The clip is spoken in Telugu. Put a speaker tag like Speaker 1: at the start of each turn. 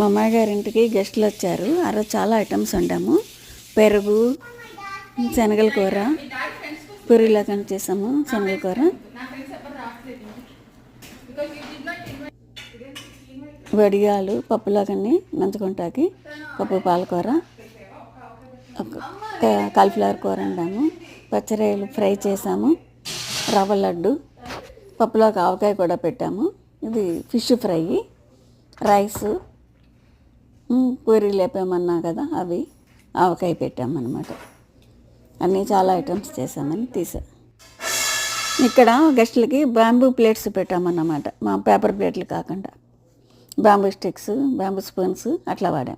Speaker 1: మా అమ్మాయి గారింటికి గెస్టులు వచ్చారు. ఆ రోజు చాలా ఐటమ్స్ వండాము. పెరుగు శనగల కూర పూరిలా కానీ చేసాము శనగల కూర. వడియాలు పప్పులో కానీ నంచుకుంటాకి. పప్పు పాలకూర ఒక- కాలీఫ్లవర్ కూర వండాము. పచ్చరాయలు ఫ్రై చేసాము. రవ్వ లడ్డు పప్పులోకి ఆవకాయ కూడా పెట్టాము. ఇది ఫిష్ ఫ్రై. రైసు పూరి లేపేమన్నా కదా అవి ఆవకాయ పెట్టామన్నమాట. అన్నీ చాలా ఐటమ్స్ చేసామని తీసా. ఇక్కడ గెస్టులకి బ్యాంబూ ప్లేట్స్ పెట్టామన్నమాట మా పేపర్ ప్లేట్లు కాకుండా. బ్యాంబూ స్టిక్స్ బ్యాంబూ స్పూన్స్ అట్లా వాడాం.